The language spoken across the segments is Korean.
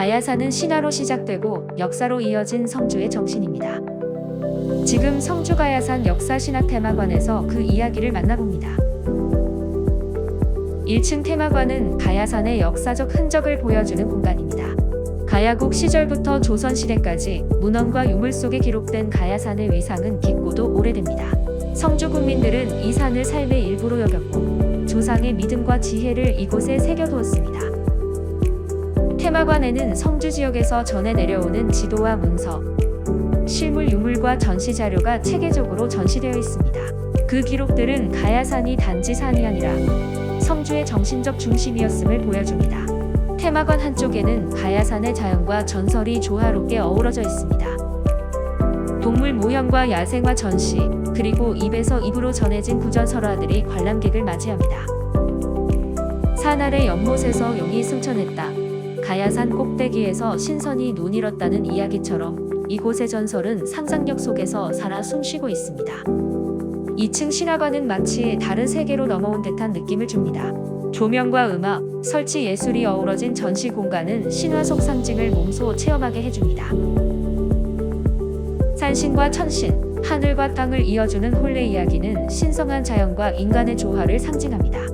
가야산은 신화로 시작되고 역사로 이어진 성주의 정신입니다. 지금 성주 가야산 역사 신학 테마관에서 그 이야기를 만나봅니다. 1층 테마관은 가야산의 역사적 흔적을 보여주는 공간입니다. 가야국 시절부터 조선 시대까지 문헌과 유물 속에 기록된 가야산의 위상은 깊고도 오래됩니다. 성주 국민들은 이 산을 삶의 일부로 여겼고 조상의 믿음과 지혜를 이곳에 새겨두었습니다. 테마관에는 성주 지역에서 전해 내려오는 지도와 문서, 실물 유물과 전시 자료가 체계적으로 전시되어 있습니다. 그 기록들은 가야산이 단지 산이 아니라 성주의 정신적 중심이었음을 보여줍니다. 테마관 한쪽에는 가야산의 자연과 전설이 조화롭게 어우러져 있습니다. 동물 모형과 야생화 전시, 그리고 입에서 입으로 전해진 구전설화들이 관람객을 맞이합니다. 산 아래 연못에서 용이 승천했다. 가야산 꼭대기에서 신선이 눈 잃었다는 이야기처럼 이곳의 전설은 상상력 속에서 살아 숨쉬고 있습니다. 2층 신화관은 마치 다른 세계로 넘어온 듯한 느낌을 줍니다. 조명과 음악, 설치 예술이 어우러진 전시 공간은 신화 속 상징을 몸소 체험하게 해줍니다. 산신과 천신, 하늘과 땅을 이어주는 혼례 이야기는 신성한 자연과 인간의 조화를 상징합니다.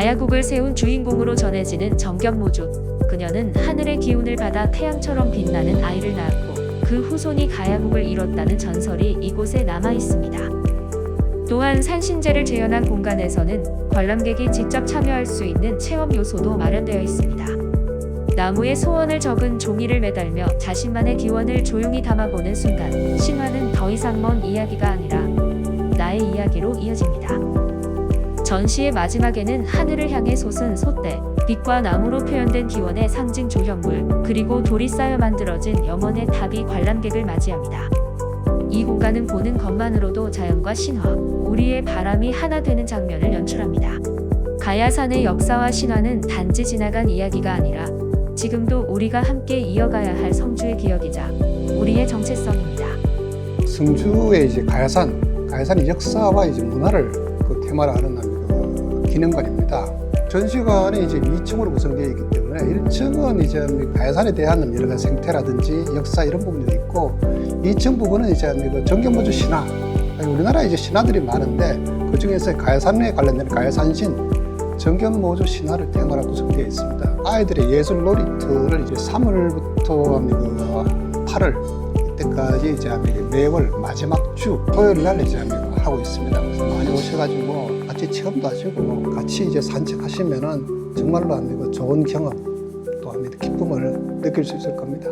가야국을 세운 주인공으로 전해지는 정경모주. 그녀는 하늘의 기운을 받아 태양처럼 빛나는 아이를 낳았고 그 후손이 가야국을 이뤘다는 전설이 이곳에 남아 있습니다. 또한 산신제를 재현한 공간에서는 관람객이 직접 참여할 수 있는 체험 요소도 마련되어 있습니다. 나무에 소원을 적은 종이를 매달며 자신만의 기원을 조용히 담아보는 순간 신화는 더 이상 먼 이야기가 아니라 나의 이야기로 이어집니다. 전시의 마지막에는 하늘을 향해 솟은 솥대, 빛과 나무로 표현된 기원의 상징 조형물, 그리고 돌이 쌓여 만들어진 염원의 탑이 관람객을 맞이합니다. 이 공간은 보는 것만으로도 자연과 신화, 우리의 바람이 하나 되는 장면을 연출합니다. 가야산의 역사와 신화는 단지 지나간 이야기가 아니라 지금도 우리가 함께 이어가야 할 성주의 기억이자 우리의 정체성입니다. 성주의 이제 가야산, 가야산의 역사와 이제 문화를 그 테마로 하는 그 기념관입니다. 전시관이 이제 2층으로 구성되어 있기 때문에 1층은 이제 가야산에 대한 여러 가지 생태라든지 역사 이런 부분들이 있고 2층 부분은 이제 그 정경모주 신화. 우리나라에 이제 신화들이 많은데 그 중에서 가야산에 관련된 가야산신 정경모주 신화를 테마로 구성되어 있습니다. 아이들의 예술 놀이터를 이제 3월부터 그 8월 때까지 이제 매월 마지막 주 토요일 날 이제 하고 있습니다. 많이 오셔가지고 같이 체험도 하시고 같이 이제 산책하시면은 정말로 좋은 경험 또 기쁨을 느낄 수 있을 겁니다.